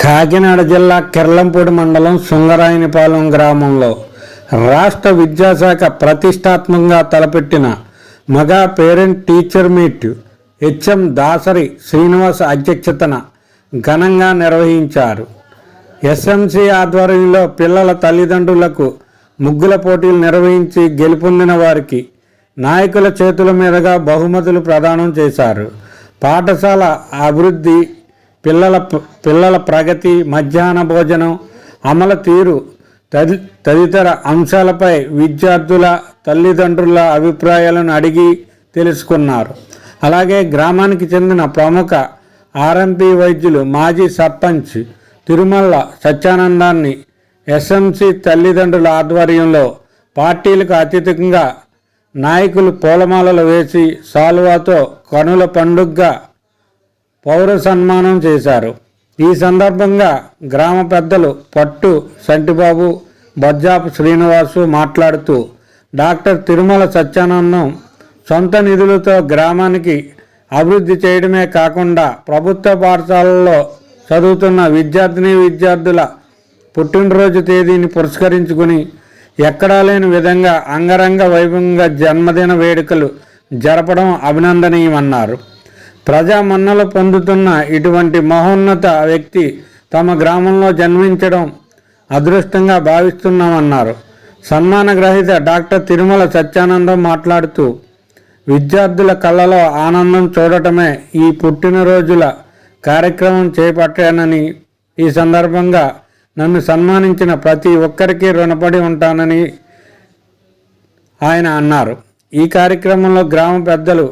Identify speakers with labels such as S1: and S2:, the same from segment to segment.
S1: కాకినాడ జిల్లా కిర్లంపూడి మండలం సుంగరాయనిపాలెం గ్రామంలో రాష్ట్ర విద్యాశాఖ ప్రతిష్టాత్మకంగా తలపెట్టిన mega parent teacher meet HM Dasari Srinivas అధ్యక్షతన ఘనంగా నిర్వహించారు. ఎస్ఎంసి ఆధ్వర్యంలో పిల్లల తల్లిదండ్రులకు ముగ్గుల పోటీలు నిర్వహించి గెలుపొందిన వారికి నాయకుల చేతుల మీదుగా బహుమతులు ప్రదానం చేశారు. పాఠశాల అభివృద్ధి పిల్లల పిల్లల ప్రగతి మధ్యాహ్న భోజనం అమలు తీరు తది తదితర అంశాలపై విద్యార్థుల తల్లిదండ్రుల అభిప్రాయాలను అడిగి తెలుసుకున్నారు. అలాగే గ్రామానికి చెందిన ప్రముఖ ఆర్ఎంపీ వైద్యులు మాజీ సర్పంచ్ తిరుమల సత్యానందాన్ని ఎస్ఎంసి తల్లిదండ్రుల ఆధ్వర్యంలో పార్టీలకు అత్యధికంగా నాయకులు పూలమాలలు వేసి సాల్వాతో కనుల పండుగగా పౌర సన్మానం చేశారు. ఈ సందర్భంగా గ్రామ పెద్దలు పట్టు సంటిబాబు బజ్జాపు శ్రీనివాసు మాట్లాడుతూ డాక్టర్ తిరుమల సత్యానందం సొంత నిధులతో గ్రామానికి అభివృద్ధి చేయడమే కాకుండా ప్రభుత్వ పాఠశాలల్లో చదువుతున్న విద్యార్థిని విద్యార్థుల పుట్టినరోజు తేదీని పురస్కరించుకుని ఎక్కడా లేని విధంగా అంగరంగ వైభవంగా జన్మదిన వేడుకలు జరపడం అభినందనీయమన్నారు. ప్రజా మన్నలు పొందుతున్న ఇటువంటి మహోన్నత వ్యక్తి తమ గ్రామంలో జన్మించడం అదృష్టంగా భావిస్తున్నామన్నారు. సన్మాన గ్రహీత డాక్టర్ తిరుమల సత్యానందం మాట్లాడుతూ విద్యార్థుల కళ్ళలో ఆనందం చూడటమే ఈ పుట్టినరోజుల కార్యక్రమం చేపట్టానని ఈ సందర్భంగా నన్ను సన్మానించిన ప్రతి ఒక్కరికి రుణపడి ఉంటానని ఆయన అన్నారు. ఈ కార్యక్రమంలో గ్రామ పెద్దలు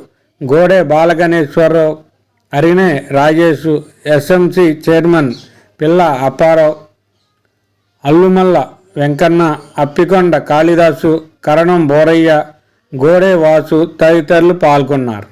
S1: గోడే బాలగణేశ్వరరావు అరినే రాజేషు ఎస్ఎంసి చైర్మన్ పిల్ల అప్పారావు అల్లుమల్ల వెంకన్న అప్పికొండ కాళిదాసు కరణం బోరయ్య గోడే వాసు తదితరులు పాల్గొన్నారు.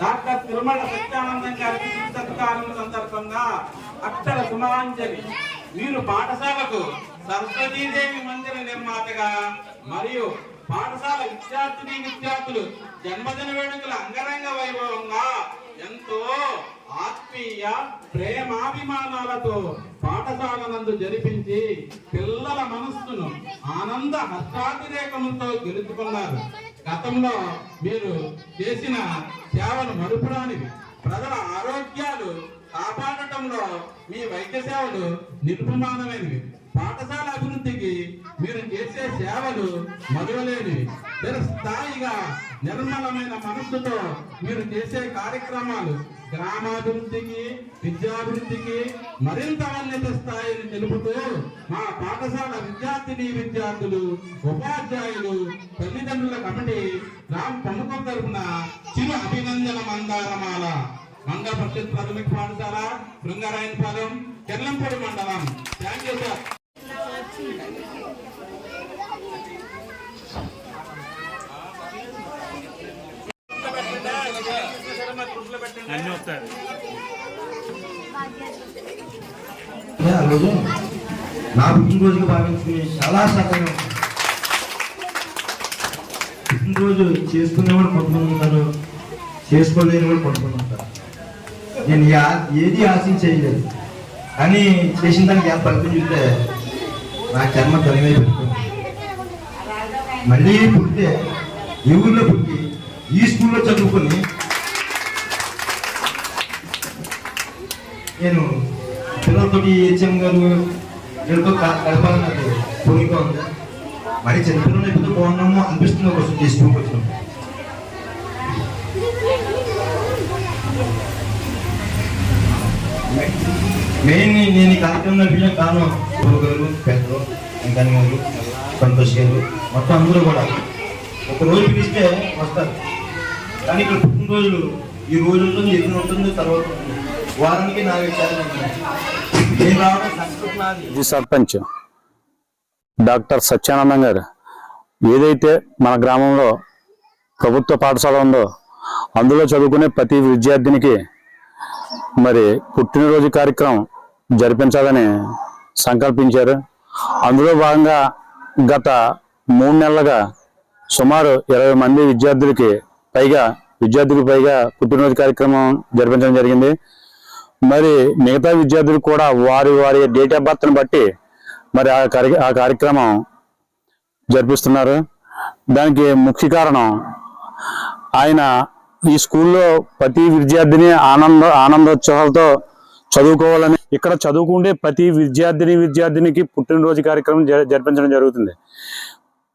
S2: డాక్టర్ తిరుమల సత్యానందం గారి సత్కారం సందర్భంగా అక్షర సుమాంజలి. వీరు పాఠశాలకు సరస్వతీదేవి మందిర నిర్మాతగా మరియు పాఠశాల విద్యార్థిని విద్యార్థులు జన్మదిన వేడుకల అంగరంగ వైభవంగా ఎంతో ఆత్మీయ ప్రేమాభిమానాలతో పాఠశాల నందు జరిపించి పిల్లల మనస్సును ఆనంద హస్తాతిరేకములతో గెలుచుకున్నారు. గతంలో మీరు చేసిన సేవలు మరుపురానివి. ప్రజల ఆరోగ్యాలు కాపాడటంలో మీ వైద్య సేవలు నిర్భమానమైనవి. పాఠశాల అభివృద్ధికి మీరు చేసే సేవలు మధురలేని స్థాయిగా నిర్మలమైన మనస్సుతో మీరు చేసే కార్యక్రమాలు గ్రామాభివృద్ధికి విద్యాభివృద్ధికి మరింత అన్యత స్థాయిని తెలుపుతూ మా పాఠశాల విద్యార్థిని విద్యార్థులు ఉపాధ్యాయులు తల్లిదండ్రుల కమిటీ గ్రామ ప్రముఖం తరఫున చిరు అభినందన మందారమాల. మంగ పరిషత్ ప్రాథమిక పాఠశాల శృంగారాయణపాలెం కెర్లంపూడి మండలం. థ్యాంక్ యూ సార్
S3: అన్నీ వస్తాయి.
S4: ఆ రోజు నా పుట్టినరోజుగా భావించుకుని చాలా సహాయం పుట్టినరోజు చేసుకునేవాడు కొంతమంది ఉంటారు చేసుకోలేని వాడు కొంతమంది ఉంటారు. నేను యా- ఏది ఆశించేయలేదు కానీ చేసిన దానికి ఎంత ఫలితం చూస్తే నా కర్మ తనమే పెట్టుకుంది మళ్ళీ పుడితే ఈ ఊళ్ళో పుట్టి ఈ స్కూల్లో చదువుకొని నేను పిల్లలతోటి హెచ్ఎం గారు వీళ్ళతో క- కలపాలని నాకు కోరిక ఉంది? మరి చిన్నపిల్లలు ఎప్పుడు బాగున్నాము అనిపిస్తుంది ఒకసారి ఈ స్కూల్కి వచ్చినాం మెయిన్ నేను ఈ కార్యక్రమం నడిపించిన కారణం గురువు పెద్దలు వెంకన్న గారు సంతోష్ గారు మొత్తం అందరూ కూడా. ఒక రోజు పిలిస్తే వస్తారు. కానీ ఇక్కడ పుట్టినరోజులు ఈ రోజు ఉంటుంది ఎన్ని ఉంటుంది తర్వాత వారానికి నాలుగు సార్లు నేను రావడం సంస్కృతి నాది.
S1: సర్పంచ్
S5: డాక్టర్ సత్యానందం గారు ఏదైతే మన గ్రామంలో ప్రభుత్వ పాఠశాల ఉందో అందులో చదువుకునే ప్రతి విద్యార్థినికి మరి పుట్టినరోజు కార్యక్రమం జరిపించాలని సంకల్పించారు. అందులో భాగంగా గత మూడు నెలలుగా సుమారు ఇరవై మంది విద్యార్థులకి పైగా విద్యార్థులకు పైగా పుట్టినరోజు కార్యక్రమం జరిపించడం జరిగింది. మరి మిగతా విద్యార్థులు కూడా వారి వారి డేట్ ఆఫ్ బర్త్ని బట్టి మరి ఆ కార్య ఆ కార్యక్రమం జరిపిస్తున్నారు. దానికి ముఖ్య కారణం ఆయన ఈ స్కూల్లో ప్రతి విద్యార్థిని ఆనంద ఆనందోత్సవాలతో చదువుకోవాలని ఇక్కడ చదువుకుంటే ప్రతి విద్యార్థిని విద్యార్థినికి పుట్టినరోజు కార్యక్రమం జ- జరిపించడం జరుగుతుంది.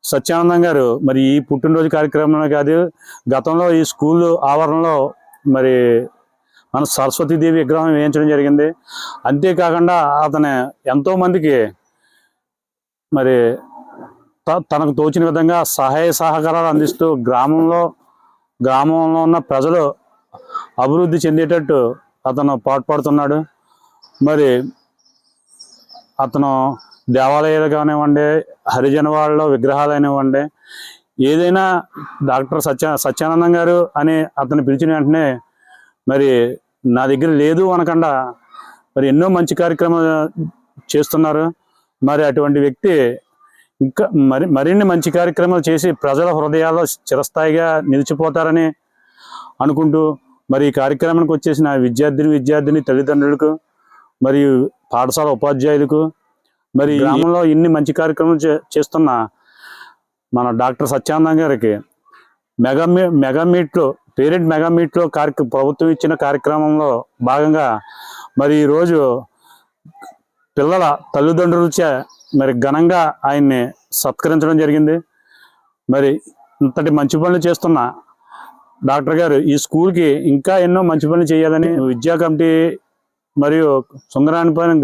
S5: సత్యానందం గారు మరి ఈ పుట్టినరోజు కార్యక్రమం కాదు గతంలో ఈ స్కూల్ ఆవరణలో మరి మన సరస్వతీదేవి విగ్రహం వేయించడం జరిగింది. అంతేకాకుండా అతను ఎంతోమందికి మరి త- తనకు తోచిన విధంగా సహాయ సహకారాలు అందిస్తూ గ్రామంలో గ్రామంలో ఉన్న ప్రజలు అభివృద్ధి చెందేటట్టు అతను పాటుపడుతున్నాడు మరి అతను దేవాలయాలు కానివ్వండి హరిజన వాళ్ళలో విగ్రహాలు అయినివ్వండి ఏదైనా డాక్టర్ సత్య సత్యానందం గారు అని అతను పిలిచిన వెంటనే మరి నా దగ్గర లేదు అనకుండా మరి ఎన్నో మంచి కార్యక్రమాలు చేస్తున్నారు. మరి అటువంటి వ్యక్తి ఇంకా మరి మరిన్ని మంచి కార్యక్రమాలు చేసి ప్రజల హృదయాల్లో చిరస్థాయిగా నిలిచిపోతారని అనుకుంటూ మరి ఈ కార్యక్రమానికి వచ్చేసిన విద్యార్థిని విద్యార్థిని తల్లిదండ్రులకు మరియు పాఠశాల ఉపాధ్యాయులకు మరి గ్రామంలో ఇన్ని మంచి కార్యక్రమాలు చేస్తున్న మన డాక్టర్ సత్యానందం గారికి మెగా మీ మెగా మీట్లో పేరెంట్ మెగా మీట్లో కార్య ప్రభుత్వం ఇచ్చిన కార్యక్రమంలో భాగంగా మరి ఈరోజు పిల్లల తల్లిదండ్రులచే మరి ఘనంగా ఆయన్ని సత్కరించడం జరిగింది. మరి ఇంతటి మంచి పనులు చేస్తున్న డాక్టర్ గారు ఈ స్కూల్కి ఇంకా ఎన్నో మంచి పనులు చేయాలని విద్యా కమిటీ మరియు సుందరానిపాలెం